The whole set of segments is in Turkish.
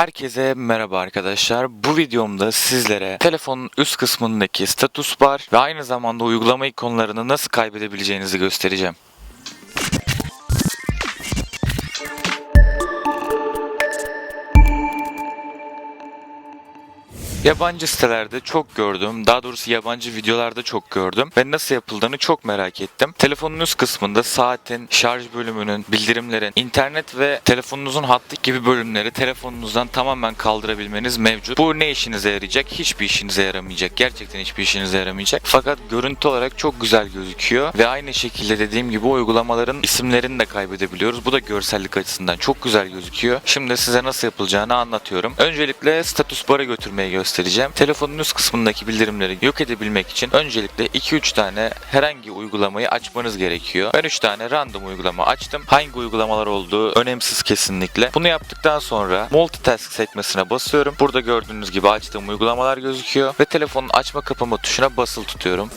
Herkese merhaba arkadaşlar. Bu videomda sizlere telefonun üst kısmındaki status bar ve aynı zamanda uygulama ikonlarını nasıl kaybedebileceğinizi göstereceğim. Yabancı sitelerde çok gördüm. Daha doğrusu yabancı videolarda çok gördüm. Ve nasıl yapıldığını çok merak ettim. Telefonun üst kısmında saatin, şarj bölümünün, bildirimlerin, internet ve telefonunuzun hattı gibi bölümleri telefonunuzdan tamamen kaldırabilmeniz mevcut. Bu ne işinize yarayacak? Hiçbir işinize yaramayacak. Gerçekten hiçbir işinize yaramayacak. Fakat görüntü olarak çok güzel gözüküyor. Ve aynı şekilde dediğim gibi uygulamaların isimlerini de kaybedebiliyoruz. Bu da görsellik açısından çok güzel gözüküyor. Şimdi size nasıl yapılacağını anlatıyorum. Öncelikle status bara götürmeyi göstereceğim. Telefonun üst kısmındaki bildirimleri yok edebilmek için öncelikle 2-3 tane herhangi uygulamayı açmanız gerekiyor. Ben 3 tane random uygulama açtım. Hangi uygulamalar olduğu önemsiz kesinlikle. Bunu yaptıktan sonra multitask sekmesine basıyorum. Burada gördüğünüz gibi açtığım uygulamalar gözüküyor ve telefonun açma kapama tuşuna basılı tutuyorum.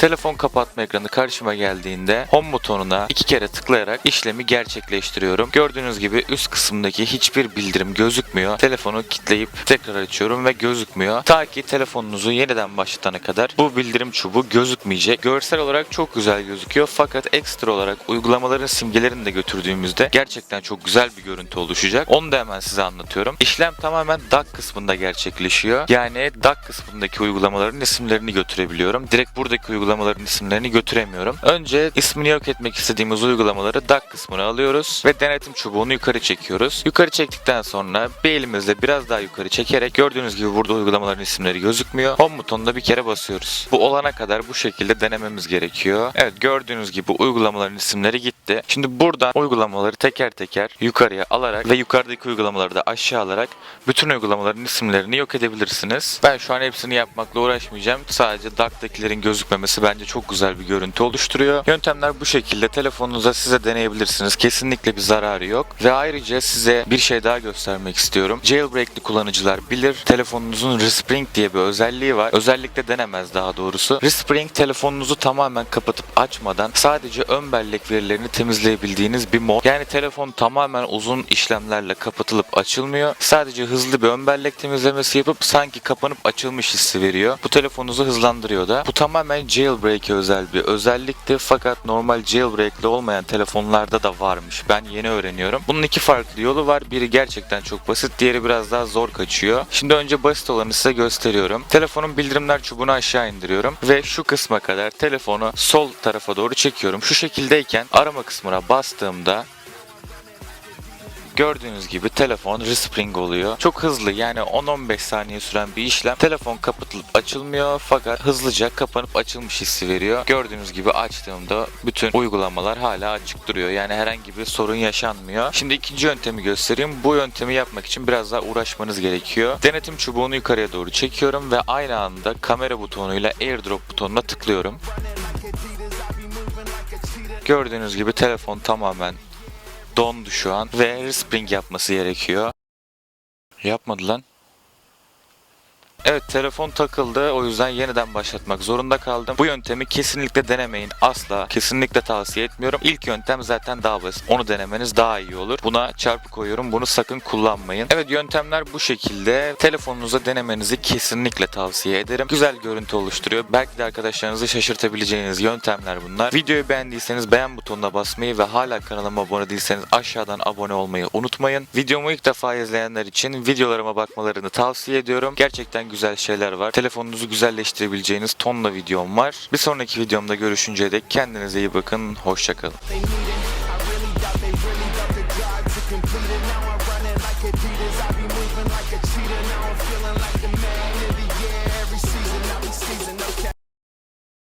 Telefon kapatma ekranı karşıma geldiğinde home butonuna iki kere tıklayarak işlemi gerçekleştiriyorum. Gördüğünüz gibi üst kısımdaki hiçbir bildirim gözükmüyor. Telefonu kitleyip tekrar açıyorum ve gözükmüyor. Ta ki telefonunuzu yeniden başlatana kadar bu bildirim çubuğu gözükmeyecek. Görsel olarak çok güzel gözüküyor fakat ekstra olarak uygulamaların simgelerini de götürdüğümüzde gerçekten çok güzel bir görüntü oluşacak. Onu da hemen size anlatıyorum. İşlem tamamen DAC kısmında gerçekleşiyor. Yani DAC kısmındaki uygulamaların isimlerini götürebiliyorum. Direkt buradaki uygulamaların isimlerini götüremiyorum. Önce ismini yok etmek istediğimiz uygulamaları DAC kısmına alıyoruz ve denetim çubuğunu yukarı çekiyoruz. Yukarı çektikten sonra bir elimizle biraz daha yukarı çekerek gördüğünüz gibi burada uygulamaların isimleri gözükmüyor. Home butonuna bir kere basıyoruz. Bu olana kadar bu şekilde denememiz gerekiyor. Evet gördüğünüz gibi uygulamaların isimleri gitti. Şimdi buradan uygulamaları teker teker yukarıya alarak ve yukarıdaki uygulamaları da aşağı alarak bütün uygulamaların isimlerini yok edebilirsiniz. Ben şu an hepsini yapmakla uğraşmayacağım. Sadece DAC'takilerin gözükmemesi bence çok güzel bir görüntü oluşturuyor. Yöntemler bu şekilde telefonunuza size deneyebilirsiniz. Kesinlikle bir zararı yok. Ve ayrıca size bir şey daha göstermek istiyorum. Jailbreak'li kullanıcılar bilir. Telefonunuzun Respring diye bir özelliği var. Özellikle denemez daha doğrusu. Respring telefonunuzu tamamen kapatıp açmadan sadece ön bellek verilerini temizleyebildiğiniz bir mod. Yani telefon tamamen uzun işlemlerle kapatılıp açılmıyor. Sadece hızlı bir ön bellek temizlemesi yapıp sanki kapanıp açılmış hissi veriyor. Bu telefonunuzu hızlandırıyor da. Bu tamamen jailbreak'e özel bir özellikti fakat normal jailbreak'li olmayan telefonlarda da varmış. Ben yeni öğreniyorum. Bunun iki farklı yolu var. Biri gerçekten çok basit, diğeri biraz daha zor kaçıyor. Şimdi önce basit olanı size gösteriyorum. Telefonun bildirimler çubuğunu aşağı indiriyorum ve şu kısma kadar telefonu sol tarafa doğru çekiyorum. Şu şekildeyken arama kısmına bastığımda Gördüğünüz gibi telefon respring oluyor. Çok hızlı yani 10-15 saniye süren bir işlem. Telefon kapatılıp açılmıyor fakat hızlıca kapanıp açılmış hissi veriyor. Gördüğünüz gibi açtığımda bütün uygulamalar hala açık duruyor. Yani herhangi bir sorun yaşanmıyor. Şimdi ikinci yöntemi göstereyim. Bu yöntemi yapmak için biraz daha uğraşmanız gerekiyor. Denetim çubuğunu yukarıya doğru çekiyorum ve aynı anda kamera butonuyla airdrop butonuna tıklıyorum. Gördüğünüz gibi telefon tamamen dondu şu an ve respring yapması gerekiyor. Yapmadı lan. Evet telefon takıldı o yüzden yeniden başlatmak zorunda kaldım. Bu yöntemi kesinlikle denemeyin asla. Kesinlikle tavsiye etmiyorum. İlk yöntem zaten daha basit. Onu denemeniz daha iyi olur. Buna çarpı koyuyorum. Bunu sakın kullanmayın. Evet yöntemler bu şekilde. Telefonunuza denemenizi kesinlikle tavsiye ederim. Güzel görüntü oluşturuyor. Belki de arkadaşlarınızı şaşırtabileceğiniz yöntemler bunlar. Videoyu beğendiyseniz beğen butonuna basmayı ve hala kanalıma abone değilseniz aşağıdan abone olmayı unutmayın. Videomu ilk defa izleyenler için videolarıma bakmalarını tavsiye ediyorum. Gerçekten güzel şeyler var. Telefonunuzu güzelleştirebileceğiniz tonla videom var. Bir sonraki videomda görüşünceye dek kendinize iyi bakın. Hoşçakalın. Like a cheetah. Now I'm feeling like the man of the year. Every season, I season.